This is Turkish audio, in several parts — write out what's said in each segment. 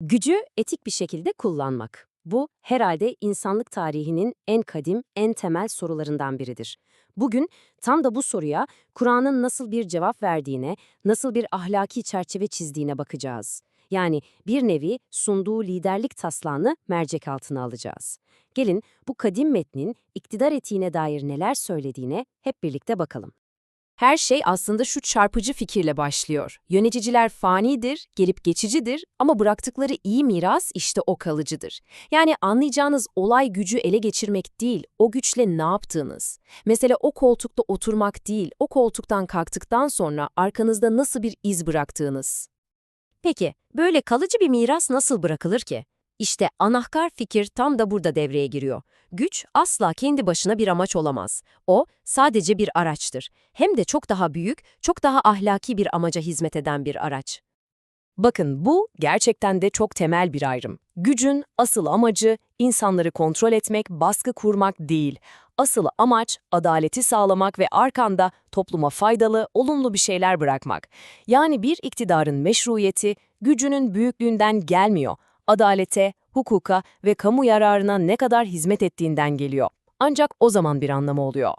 Gücü etik bir şekilde kullanmak. Bu herhalde insanlık tarihinin en kadim, en temel sorularından biridir. Bugün tam da bu soruya Kur'an'ın nasıl bir cevap verdiğine, nasıl bir ahlaki çerçeve çizdiğine bakacağız. Yani bir nevi sunduğu liderlik taslağını mercek altına alacağız. Gelin bu kadim metnin iktidar etiğine dair neler söylediğine hep birlikte bakalım. Her şey aslında şu çarpıcı fikirle başlıyor. Yöneticiler fanidir, gelip geçicidir ama bıraktıkları iyi miras işte o kalıcıdır. Yani anlayacağınız olay gücü ele geçirmek değil, o güçle ne yaptığınız. Mesele o koltukta oturmak değil, o koltuktan kalktıktan sonra arkanızda nasıl bir iz bıraktığınız. Peki, böyle kalıcı bir miras nasıl bırakılır ki? İşte anahtar fikir tam da burada devreye giriyor. Güç asla kendi başına bir amaç olamaz. O sadece bir araçtır. Hem de çok daha büyük, çok daha ahlaki bir amaca hizmet eden bir araç. Bakın bu gerçekten de çok temel bir ayrım. Gücün asıl amacı insanları kontrol etmek, baskı kurmak değil. Asıl amaç adaleti sağlamak ve arkanda topluma faydalı, olumlu bir şeyler bırakmak. Yani bir iktidarın meşruiyeti gücünün büyüklüğünden gelmiyor adalete, hukuka ve kamu yararına ne kadar hizmet ettiğinden geliyor. Ancak o zaman bir anlamı oluyor.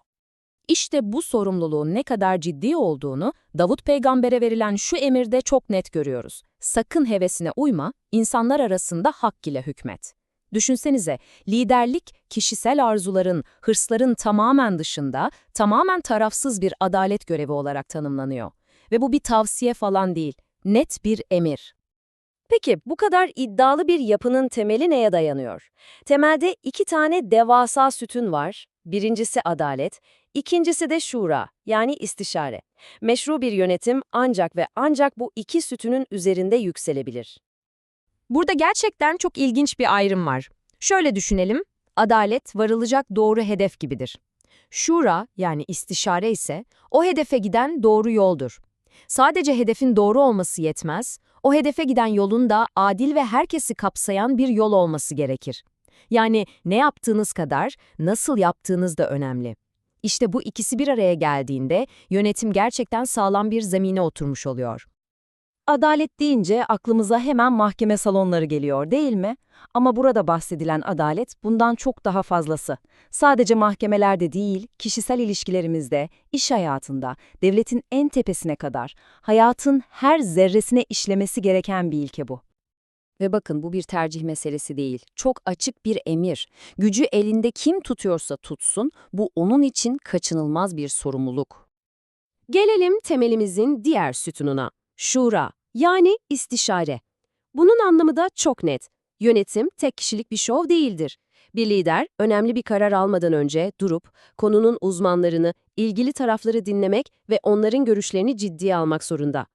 İşte bu sorumluluğun ne kadar ciddi olduğunu Davut peygambere verilen şu emirde çok net görüyoruz. Sakın hevesine uyma, insanlar arasında hak ile hükmet. Düşünsenize, liderlik kişisel arzuların, hırsların tamamen dışında, tamamen tarafsız bir adalet görevi olarak tanımlanıyor. Ve bu bir tavsiye falan değil, net bir emir. Peki bu kadar iddialı bir yapının temeli neye dayanıyor? Temelde iki tane devasa sütun var. Birincisi adalet, ikincisi de şura yani istişare. Meşru bir yönetim ancak ve ancak bu iki sütunun üzerinde yükselebilir. Burada gerçekten çok ilginç bir ayrım var. Şöyle düşünelim, adalet varılacak doğru hedef gibidir. Şura yani istişare ise o hedefe giden doğru yoldur. Sadece hedefin doğru olması yetmez, o hedefe giden yolun da adil ve herkesi kapsayan bir yol olması gerekir. Yani ne yaptığınız kadar nasıl yaptığınız da önemli. İşte bu ikisi bir araya geldiğinde yönetim gerçekten sağlam bir zemine oturmuş oluyor. Adalet deyince aklımıza hemen mahkeme salonları geliyor değil mi? Ama burada bahsedilen adalet bundan çok daha fazlası. Sadece mahkemelerde değil, kişisel ilişkilerimizde, iş hayatında, devletin en tepesine kadar, hayatın her zerresine işlemesi gereken bir ilke bu. Ve bakın bu bir tercih meselesi değil, çok açık bir emir. Gücü elinde kim tutuyorsa tutsun, bu onun için kaçınılmaz bir sorumluluk. Gelelim temelimizin diğer sütununa, şura yani istişare. Bunun anlamı da çok net. Yönetim tek kişilik bir şov değildir. Bir lider önemli bir karar almadan önce durup konunun uzmanlarını, ilgili tarafları dinlemek ve onların görüşlerini ciddiye almak zorunda.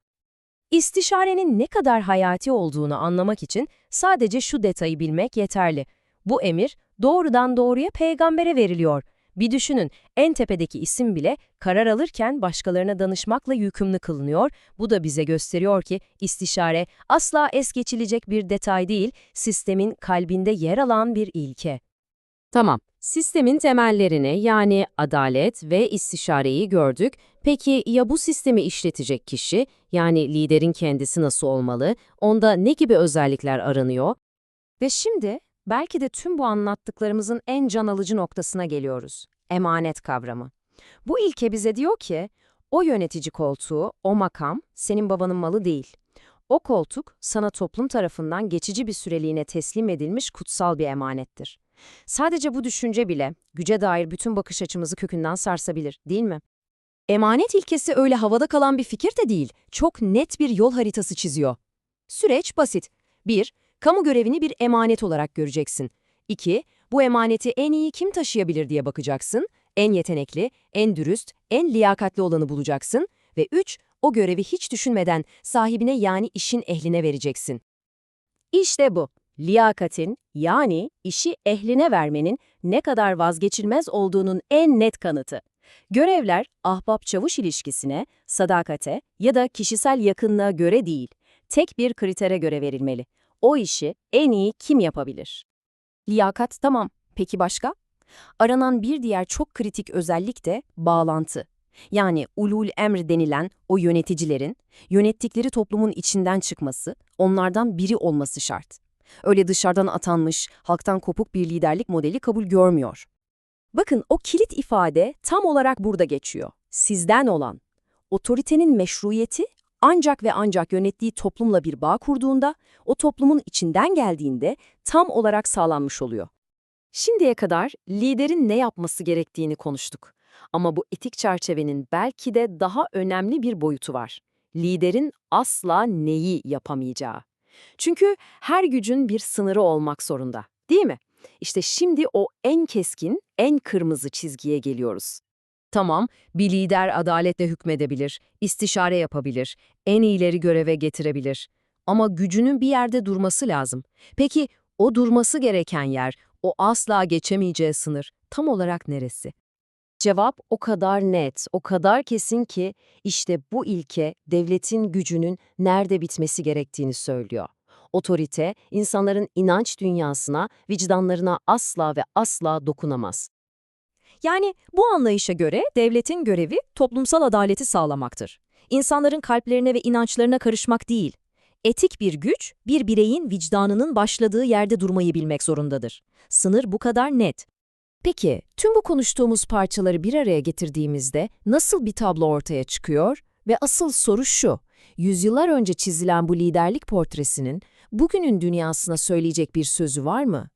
İstişarenin ne kadar hayati olduğunu anlamak için sadece şu detayı bilmek yeterli. Bu emir doğrudan doğruya peygambere veriliyor. Bir düşünün, en tepedeki isim bile karar alırken başkalarına danışmakla yükümlü kılınıyor. Bu da bize gösteriyor ki istişare asla es geçilecek bir detay değil, sistemin kalbinde yer alan bir ilke. Tamam, sistemin temellerini yani adalet ve istişareyi gördük. Peki ya bu sistemi işletecek kişi, yani liderin kendisi nasıl olmalı, onda ne gibi özellikler aranıyor? Ve şimdi belki de tüm bu anlattıklarımızın en can alıcı noktasına geliyoruz. Emanet kavramı. Bu ilke bize diyor ki, o yönetici koltuğu, o makam senin babanın malı değil. O koltuk sana toplum tarafından geçici bir süreliğine teslim edilmiş kutsal bir emanettir. Sadece bu düşünce bile güce dair bütün bakış açımızı kökünden sarsabilir, değil mi? Emanet ilkesi öyle havada kalan bir fikir de değil, çok net bir yol haritası çiziyor. Süreç basit. 1. Kamu görevini bir emanet olarak göreceksin. 2. Bu emaneti en iyi kim taşıyabilir diye bakacaksın. En yetenekli, en dürüst, en liyakatli olanı bulacaksın. Ve 3. O görevi hiç düşünmeden sahibine yani işin ehline vereceksin. İşte bu. Liyakatin yani işi ehline vermenin ne kadar vazgeçilmez olduğunun en net kanıtı. Görevler ahbap-çavuş ilişkisine, sadakate ya da kişisel yakınlığa göre değil, tek bir kritere göre verilmeli. O işi en iyi kim yapabilir? Liyakat tamam, peki başka? Aranan bir diğer çok kritik özellik de bağlantı. Yani ulul emr denilen o yöneticilerin, yönettikleri toplumun içinden çıkması, onlardan biri olması şart. Öyle dışarıdan atanmış, halktan kopuk bir liderlik modeli kabul görmüyor. Bakın o kilit ifade tam olarak burada geçiyor. Sizden olan. Otoritenin meşruiyeti ancak ve ancak yönettiği toplumla bir bağ kurduğunda, o toplumun içinden geldiğinde tam olarak sağlanmış oluyor. Şimdiye kadar liderin ne yapması gerektiğini konuştuk. Ama bu etik çerçevenin belki de daha önemli bir boyutu var. Liderin asla neyi yapamayacağı. Çünkü her gücün bir sınırı olmak zorunda, değil mi? İşte şimdi o en keskin, en kırmızı çizgiye geliyoruz. Tamam, bir lider adaletle hükmedebilir, istişare yapabilir, en iyileri göreve getirebilir. Ama gücünün bir yerde durması lazım. Peki o durması gereken yer, o asla geçemeyeceği sınır tam olarak neresi? Cevap o kadar net, o kadar kesin ki işte bu ilke devletin gücünün nerede bitmesi gerektiğini söylüyor. Otorite, insanların inanç dünyasına, vicdanlarına asla ve asla dokunamaz. Yani bu anlayışa göre devletin görevi toplumsal adaleti sağlamaktır. İnsanların kalplerine ve inançlarına karışmak değil. Etik bir güç, bir bireyin vicdanının başladığı yerde durmayı bilmek zorundadır. Sınır bu kadar net. Peki, tüm bu konuştuğumuz parçaları bir araya getirdiğimizde nasıl bir tablo ortaya çıkıyor? Ve asıl soru şu, yüzyıllar önce çizilen bu liderlik portresinin bugünün dünyasına söyleyecek bir sözü var mı?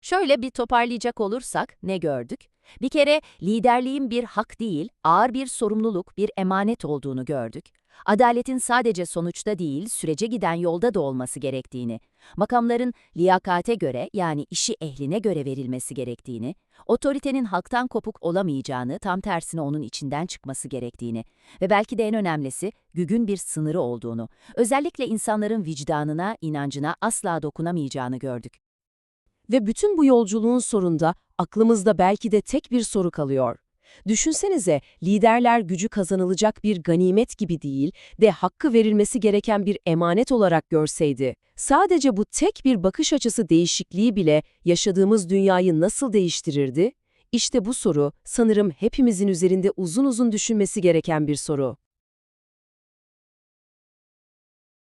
Şöyle bir toparlayacak olursak ne gördük? Bir kere liderliğin bir hak değil, ağır bir sorumluluk, bir emanet olduğunu gördük. Adaletin sadece sonuçta değil, sürece giden yolda da olması gerektiğini, makamların liyakate göre yani işi ehline göre verilmesi gerektiğini, otoritenin halktan kopuk olamayacağını, tam tersine onun içinden çıkması gerektiğini ve belki de en önemlisi gücün bir sınırı olduğunu, özellikle insanların vicdanına, inancına asla dokunamayacağını gördük. Ve bütün bu yolculuğun sonunda aklımızda belki de tek bir soru kalıyor. Düşünsenize liderler gücü kazanılacak bir ganimet gibi değil de hakkı verilmesi gereken bir emanet olarak görseydi. Sadece bu tek bir bakış açısı değişikliği bile yaşadığımız dünyayı nasıl değiştirirdi? İşte bu soru sanırım hepimizin üzerinde uzun uzun düşünmesi gereken bir soru.